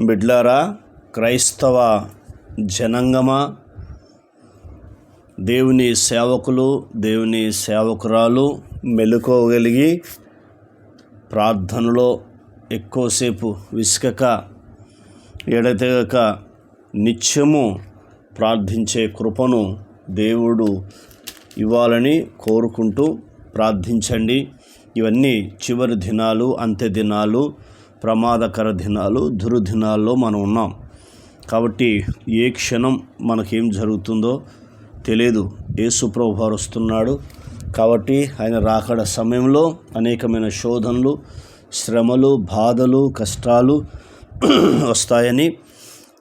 బిడ్లారా క్రైస్తవ జనంగమా? దేవుని సేవకులు దేవుని సేవకురాలు మెలుకోగలిగి ప్రార్థనలో ఎక్కువసేపు విసుకక ఎడతెగక నిత్యము ప్రార్థించే కృపను దేవుడు ఇవ్వాలని కోరుకుంటూ ప్రార్థించండి. ఇవన్నీ చివరి దినాలు అంత్య దినాలు ప్రమాదకర దినాలు దుర్దినాల్లో మనం ఉన్నాం. కాబట్టి ఏ క్షణం మనకేం జరుగుతుందో తెలియదు యేసుప్రభు వారు వస్తున్నాడు. కాబట్టి ఆయన రాకడ సమయంలో అనేకమైన శోధనలు శ్రమలు బాధలు కష్టాలు వస్తాయని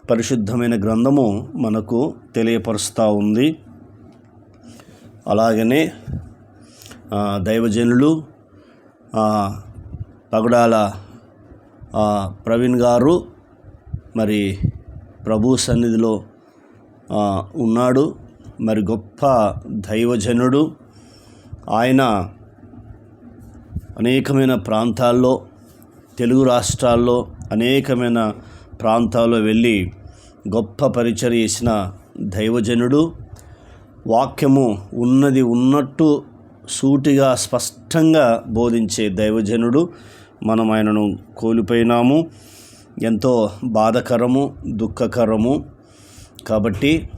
పరిశుద్ధమైన గ్రంథము మనకు తెలియపరుస్తూ ఉంది. అలాగనే దైవజనులు పగడాల ప్రవీణ్ గారు మరి ప్రభు సన్నిధిలో ఉన్నాడు. మరి గొప్ప దైవజనుడు. ఆయన అనేకమైన ప్రాంతాల్లో తెలుగు రాష్ట్రాల్లో అనేకమైన ప్రాంతాల్లో వెళ్ళి గొప్ప పరిచయం చేసిన దైవజనుడు. వాక్యము ఉన్నది ఉన్నట్టు సూటిగా స్పష్టంగా బోధించే దైవజనుడు. మనం ఆయనను కోల్పోయినాము. ఎంతో బాధకరము దుఃఖకరము. కాబట్టి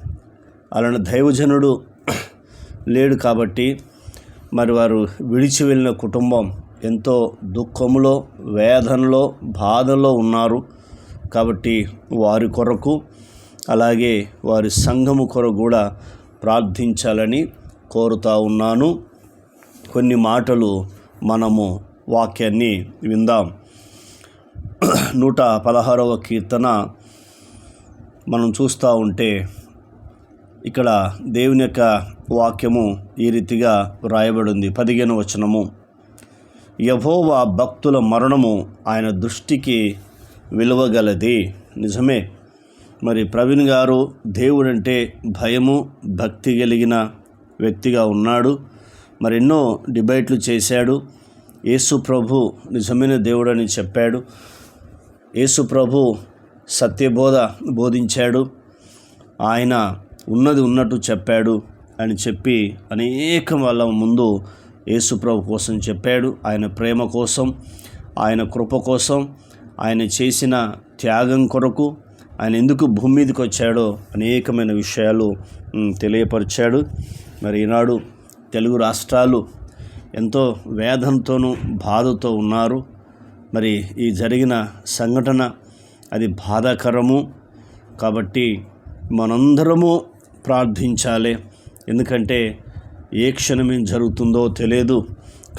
అలాంటి దైవజనుడు లేడు కాబట్టి మరి వారు విడిచి వెళ్ళిన కుటుంబం ఎంతో దుఃఖములో వేదనలో బాధలో ఉన్నారు. కాబట్టి వారి కొరకు అలాగే వారి సంఘము కొరకు కూడా ప్రార్థించాలని కోరుతా ఉన్నాను. కొన్ని మాటలు మనము వాక్యాన్ని విందాం. నూట పదహారవ కీర్తన మనం చూస్తూ ఉంటే ఇక్కడ దేవుని యొక్క వాక్యము ఈ రీతిగా వ్రాయబడింది. పదిహేను వచనము. యహోవా భక్తుల మరణము ఆయన దృష్టికి విలువగలది. నిజమే. మరి ప్రవీణ్ గారు దేవుడంటే భయము భక్తి కలిగిన వ్యక్తిగా ఉన్నాడు. మరి ఎన్నో డిబేట్లు చేశాడు. యేసు ప్రభు నిజమైన దేవుడని చెప్పాడు. యేసు ప్రభు సత్యబోధ బోధించాడు. ఆయన ఉన్నది ఉన్నట్టు చెప్పాడు అని చెప్పి అనేక వాళ్ళ ముందు యేసుప్రభు కోసం చెప్పాడు. ఆయన ప్రేమ కోసం ఆయన కృప కోసం ఆయన చేసిన త్యాగం కొరకు ఆయన ఎందుకు భూమి మీదకి వచ్చాడో అనేకమైన విషయాలు తెలియపరిచాడు. మరి ఈనాడు తెలుగు రాష్ట్రాలు ఎంతో వేదంతోనూ బాధతో ఉన్నారు. మరి ఈ జరిగిన సంఘటన అది బాధాకరము. కాబట్టి మనందరము ప్రార్థించాలి. ఎందుకంటే ఏ క్షణం ఏం జరుగుతుందో తెలియదు.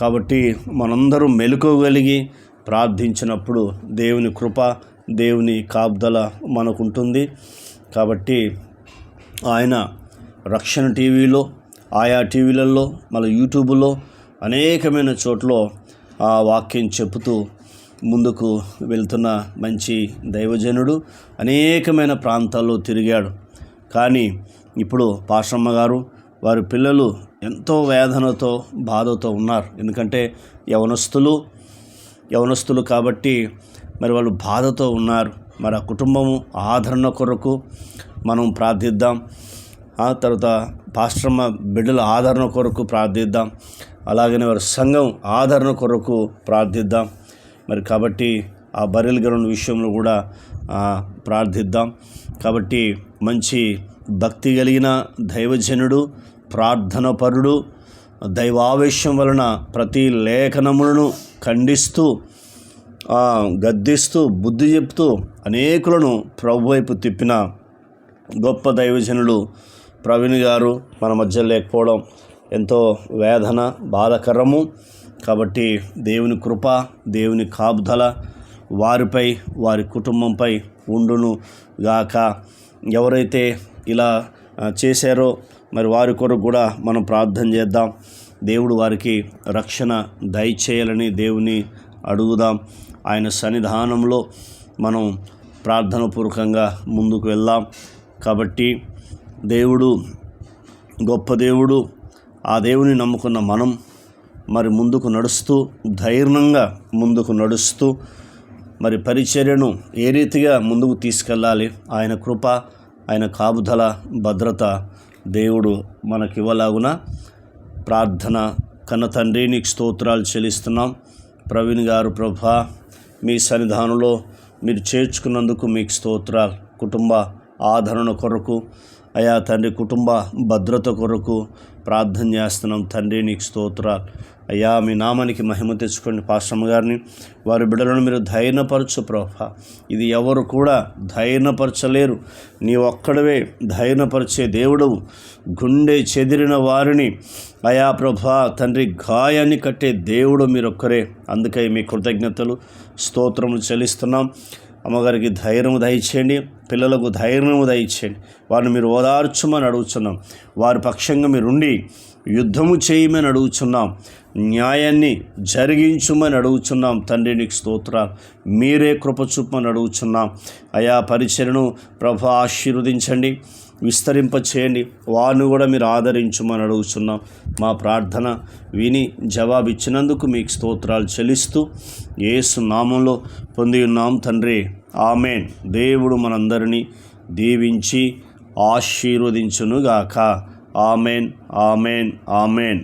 కాబట్టి మనందరూ మెలుకోగలిగి ప్రార్థించినప్పుడు దేవుని కృప దేవుని కాపుదల మనకుంటుంది. కాబట్టి ఆయన రక్షణ టీవీలో ఆయా టీవీలలో మళ్ళీ యూట్యూబ్లో అనేకమైన చోట్ల ఆ వాక్యం చెబుతూ ముందుకు వెళ్తున్న మంచి దైవజనుడు అనేకమైన ప్రాంతాల్లో తిరిగాడు. కానీ ఇప్పుడు పాషమ్మ గారు వారి పిల్లలు ఎంతో వేదనతో బాధతో ఉన్నారు. ఎందుకంటే యవనస్తులు యవనస్తులు కాబట్టి మరి వాళ్ళు బాధతో ఉన్నారు. మరి ఆ కుటుంబము ఆదరణ కొరకు మనం ప్రార్థిద్దాం. ఆ తర్వాత పాస్టర్మ బిడ్డల ఆదరణ కొరకు ప్రార్థిద్దాం. అలాగనే వారి సంఘం ఆదరణ కొరకు ప్రార్థిద్దాం. మరి కాబట్టి ఆ బరెల్ గ్రౌండ్ విషయంలో కూడా ప్రార్థిద్దాం. కాబట్టి మంచి భక్తి కలిగిన దైవజనుడు ప్రార్థన పరుడు దైవావేశం వలన ప్రతి లేఖనములను ఖండిస్తూ గద్దిస్తూ బుద్ధి చెప్తూ అనేకులను ప్రభు వైపు తిప్పిన గొప్ప దైవజనులు ప్రవీణ్ గారు మన మధ్య లేకపోవడం ఎంతో వేదన బాధకరము. కాబట్టి దేవుని కృప దేవుని కాపుదల వారిపై వారి కుటుంబంపై ఉండును గాక. ఎవరైతే ఇలా చేశారో మరి వారి కొరకు కూడా మనం ప్రార్థన చేద్దాం. దేవుడు వారికి రక్షణ దయచేయాలని దేవుని అడుగుదాం. ఆయన సన్నిధానంలో మనం ప్రార్థనపూర్వకంగా ముందుకు వెళ్దాం. కాబట్టి దేవుడు గొప్ప దేవుడు ఆ దేవుని నమ్ముకున్న మనం మరి ముందుకు నడుస్తూ ధైర్యంగా ముందుకు నడుస్తూ మరి పరిచర్యను ఏ రీతిగా ముందుకు తీసుకెళ్ళాలి? ఆయన కృప ఆయన కాపుదల భద్రత దేవుడు మనకివ్వలాగున ప్రార్థన కన్న తండ్రి నీకు స్తోత్రాలు చెల్లిస్తున్నాం. ప్రవీణ్ గారు ప్రభా మీ సన్నిధానంలో మీరు చేర్చుకున్నందుకు మీకు స్తోత్రాలు. కుటుంబ ఆదరణ కొరకు అయా తండ్రి కుటుంబ భద్రత కొరకు ప్రార్థన చేస్తున్నాం. తండ్రి నీకు స్తోత్రాలు. అయ్యా మీ నామానికి మహిమ తెచ్చుకోండి పాశ్రమ గారిని వారి బిడ్డలను మీరు ధైర్యపరచు ప్రభ. ఇది ఎవరు కూడా ధైర్యపరచలేరు. నీ ఒక్కడవే ధైర్యపరిచే దేవుడు గుండె చెదిరిన వారిని. అయా ప్రభా తండ్రి గాయాన్ని కట్టే దేవుడు మీరొక్కరే. అందుకే మీ కృతజ్ఞతలు స్తోత్రములు చెల్లిస్తున్నాం. అమ్మగారికి ధైర్యం దయచేయండి. పిల్లలకు ధైర్యము దయచేయండి. వారిని మీరు ఓదార్చమని అడుగుతున్నాం వారి పక్షంగా మీరుండి యుద్ధము చేయమని అడుగుచున్నాం. న్యాయాన్ని జరిగించుమని అడుగుచున్నాం. తండ్రి నీకు స్తోత్రాలు. మీరే కృప చూపమని అడుగుచున్నాం. అయా పరిచయను ప్రభు ఆశీర్వదించండి. విస్తరింప చేయండి వారిని కూడా మీరు ఆదరించమని అడుగుచున్నాం. మా ప్రార్థన విని జవాబిచ్చినందుకు మీకు స్తోత్రాలు చెల్లిస్తూ ఏసు నామంలో పొంది ఉన్నాం తండ్రి. ఆమెన్. దేవుడు మనందరినీ దీవించి ఆశీర్వదించునుగాక. Amen amen amen.